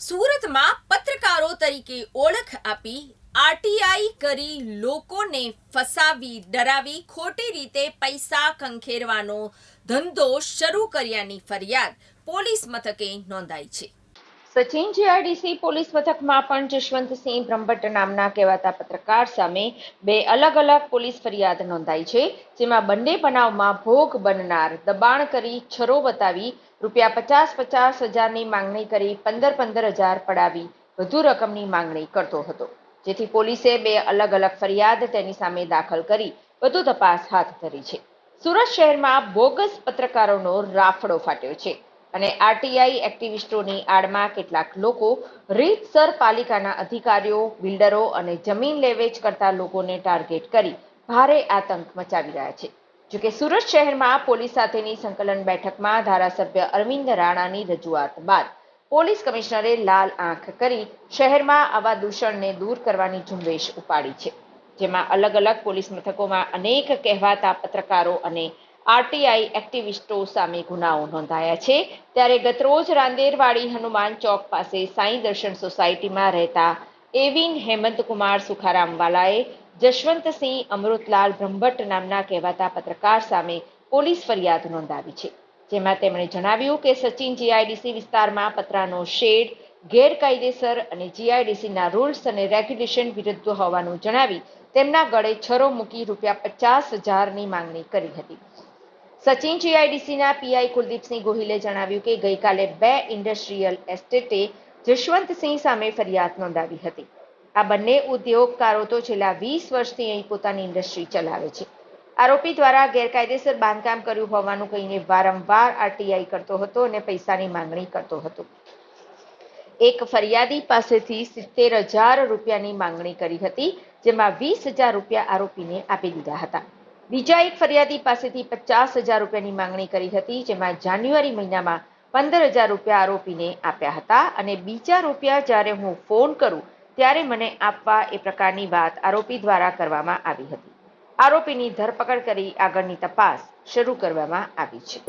સુરતમાં પત્રકારો તરીકે ઓળખ આપી આરટીઆઈ કરી લોકોને ફસાવી, ડરાવી, ખોટી રીતે પૈસા ખંખેરવાનો ધંધો શરૂ કર્યાની ફરિયાદ પોલીસ મથકે નોંધાઈ છે. સચિન જીઆરડીસી પોલીસ મથકમાં પણ જશવંતસિંહ બ્રહ્મભટ્ટ નામના કહેવાતા પત્રકાર સામે બે અલગ અલગ પોલીસ ફરિયાદ નોંધાઈ છે, જેમાં બંને બનાવમાં ભોગ બનનાર દબાણ કરી છરો બતાવી રૂપિયા પચાસ પચાસ હજારની માંગણી કરી પંદર પંદર હજાર પડાવી વધુ રકમની માંગણી કરતો હતો. જેથી પોલીસે બે અલગ અલગ ફરિયાદ તેની સામે દાખલ કરી વધુ તપાસ હાથ ધરી છે. સુરત શહેરમાં બોગસ પત્રકારોનો રાફડો ફાટ્યો છે. અને આરટીઆઈ એક્ટિવિસ્ટોની આડમાં કેટલાક લોકો રીતસર પાલિકાના અધિકારીઓ, બિલ્ડરો અને જમીન લેવેચ કરતા લોકોને ટાર્ગેટ કરી ભારે આતંક મચાવી રહ્યા છે. જોકે સુરત શહેરમાં પોલીસ સાથેની સંકલન બેઠકમાં ધારાસભ્ય અરવિંદ રાણાની રજૂઆત બાદ પોલીસ કમિશનરે લાલ આંખ કરી શહેરમાં આવા દૂષણને દૂર કરવાની ઝુંબેશ ઉપાડી છે, જેમાં અલગ અલગ પોલીસ મથકોમાં અનેક કહેવાતા પત્રકારો અને આરટીઆઈ એક્ટિવિસ્ટો સામે ગુનાઓ નોંધાયા છે. ત્યારે ગતરોજ રાંદેરવાડી હનુમાન ચોક પાસે સાંઈ દર્શન સોસાયટીમાં રહેતા એવિન હેમંતકુમાર સુખારામવાલાએ જશવંતસિંહ અમૃતલાલ બ્રહ્મભટ્ટ નામના કહેવાતા પત્રકાર સામે પોલીસ ફરિયાદ નોંધાવી છે. જેમાં તેમણે જણાવ્યું કે સચિન જીઆઈડીસી વિસ્તારમાં પતરાનો શેડ, ગેરકાયદેસર અને જીઆઈડીસીના રૂલ્સ અને રેગ્યુલેશન વિરુદ્ધ હોવાનું જણાવી તેમના ગળે છરો મૂકી રૂપિયા પચાસ હજારની માંગણી કરી હતી. સચિન જીઆઈડીસીના પીઆઈ કુલદીપસિંહ ગોહિલે જણાવ્યું કે ગઈકાલે બે ઇન્ડસ્ટ્રીયલ એસ્ટેટે જશવંતસિંહ સામે ફરિયાદ નોંધાવી હતી. આ બંને ઉદ્યોગકારો તો છેલ્લા વીસ વર્ષથી અહીં પોતાની ઇન્ડસ્ટ્રી ચલાવે છે. આરોપી દ્વારા ગેરકાયદેસર બાંધકામ કર્યું હોવાનું કહીને વારંવાર આરટીઆઈ કરતો હતો અને પૈસાની માંગણી કરતો હતો. એક ફરિયાદી પાસેથી સિત્તેર હજાર રૂપિયાની માંગણી કરી હતી, જેમાં વીસ હજાર રૂપિયા આરોપીને આપી દીધા હતા. બીજા એક ફરિયાદી પાસેથી પચાસ હજાર રૂપિયાની માંગણી કરી હતી, જેમાં જાન્યુઆરી મહિનામાં પંદર હજાર રૂપિયા આરોપીને આપ્યા હતા અને બીજા રૂપિયા જ્યારે હું ફોન કરું ત્યારે મને આપવા એ પ્રકારની વાત આરોપી દ્વારા કરવામાં આવી હતી. આરોપીની ધરપકડ કરી આગળની તપાસ શરૂ કરવામાં આવી છે.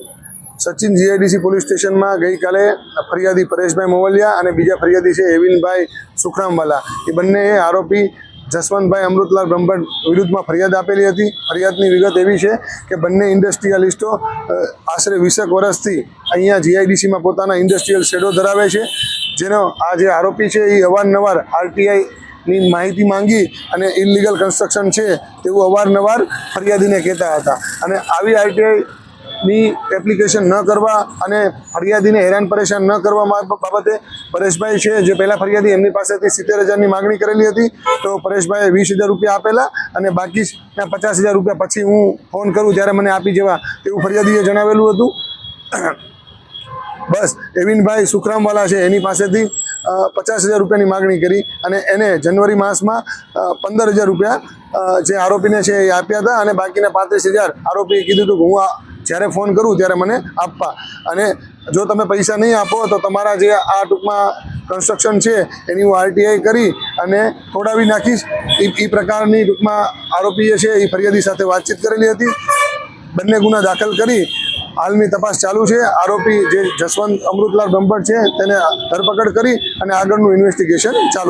સચિન જીઆઈડીસી પોલીસ સ્ટેશનમાં ગઈકાલે ફરિયાદી પરેશભાઈ મોવલિયા અને બીજા ફરિયાદી છે એવિનભાઈ સુખરામવાલા. એ બંને આરોપી જસવંતભાઈ અમૃતલાલ બ્રહ્મભટ્ટ વિરુદ્ધમાં ફરિયાદ આપેલી હતી. ફરિયાદની વિગત એવી છે કે બંને ઇન્ડસ્ટ્રીયલિસ્ટો આશરે વીસેક વર્ષથી અહીંયા જીઆઈડીસીમાં પોતાના ઇન્ડસ્ટ્રીયલ શેડો ધરાવે છે. જેનો આ જે આરોપી છે એ અવારનવાર આરટીઆઈ ની માહિતી માંગી અને ઇલીગલ કન્સ્ટ્રક્શન છે તેવું અવારનવાર ફરિયાદીને કહેતા હતા. અને આવી આરટીઆઈ ની એપ્લિકેશન ન કરવા અને ફરિયાદીને હેરાન પરેશાન ન કરવા બાબતે પરેશભાઈ છે, જે પહેલા ફરિયાદી એમની પાસેથી સિત્તેર હજારની માગણી કરેલી હતી. તો પરેશભાઈએ વીસ હજાર રૂપિયા આપેલા અને બાકીના પચાસ હજાર રૂપિયા પછી હું ફોન કરું ત્યારે મને આપી જવા તેવું ફરિયાદીએ જણાવેલું હતું. બસ, એવિનભાઈ સુખરામવાલા છે, એની પાસેથી પચાસ હજાર રૂપિયાની માગણી કરી અને એને જનવરી માસમાં પંદર હજાર રૂપિયા જે આરોપીને છે એ આપ્યા હતા અને બાકીના પાંત્રીસ હજાર આરોપીએ કીધું હતું કે હું જ્યારે ફોન કરું ત્યારે મને આપવા. અને જો તમે પૈસા નહીં આપો તો તમારા જે આ ટૂંકમાં કન્સ્ટ્રક્શન છે, એની હું આરટીઆઈ કરી અને ખોડાવી નાખીશ. એ પ્રકારની ટૂંકમાં આરોપીએ છે, એ ફરિયાદી સાથે વાતચીત કરેલી હતી. બંને ગુના દાખલ કરી. હાલની તપાસ ચાલુ છે. આરોપી જે જસવંત અમૃતલાલ બ્રહ્મભટ્ટ છે, તેને ધરપકડ કરી અને આગળનું ઇન્વેસ્ટિગેશન ચાલુ